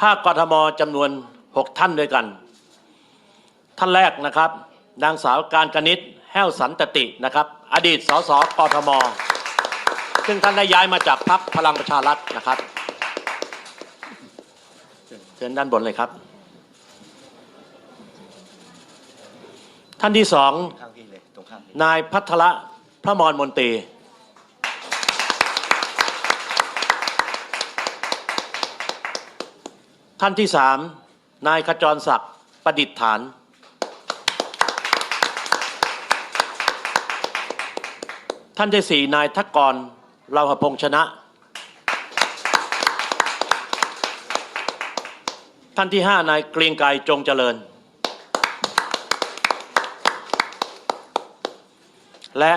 ภาคกทมจำนวน 6 ท่านด้วยกัน ท่านแรกนะครับ นางสาวการกนิษฐ์แห้วสันตตินะครับ อดีตสสกทม ซึ่งท่านได้ย้ายมาจากพรรคพลังประชารัฐนะครับเชิญด้านบนเลยครับ ท่านที่สองข้างพี่เลยตรงข้ามพี่นายพัทระพระมรมนตรี ท่านที่สามนายขจรศักดิ์ประดิษฐาน ท่านที่สี่นายทักกรเราหพงษ์ชนะ ท่านที่ห้านายเกรียงไกรจงเจริญ และ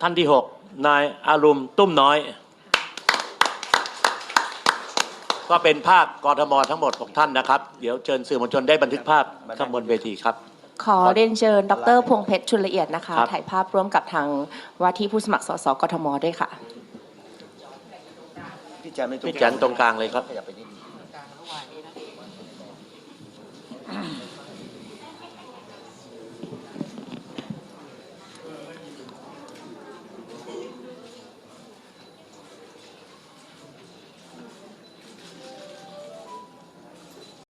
ท่านที่หกนายอารุมตุ้มน้อย ก็เป็นภาพกรทมทั้งหมดของท่านนะครับ เดี๋ยวเชิญสื่อมวลชนได้บันทึกภาพข้างบนเวทีครับ ขอเรียนเชิญ ดรพงเพชรชุนละเอียดนะคะ ถ่ายภาพร่วมกับทางว่าที่ผู้สมัครสสกทมด้วยค่ะ พี่แจนตรงกลางเลยครับ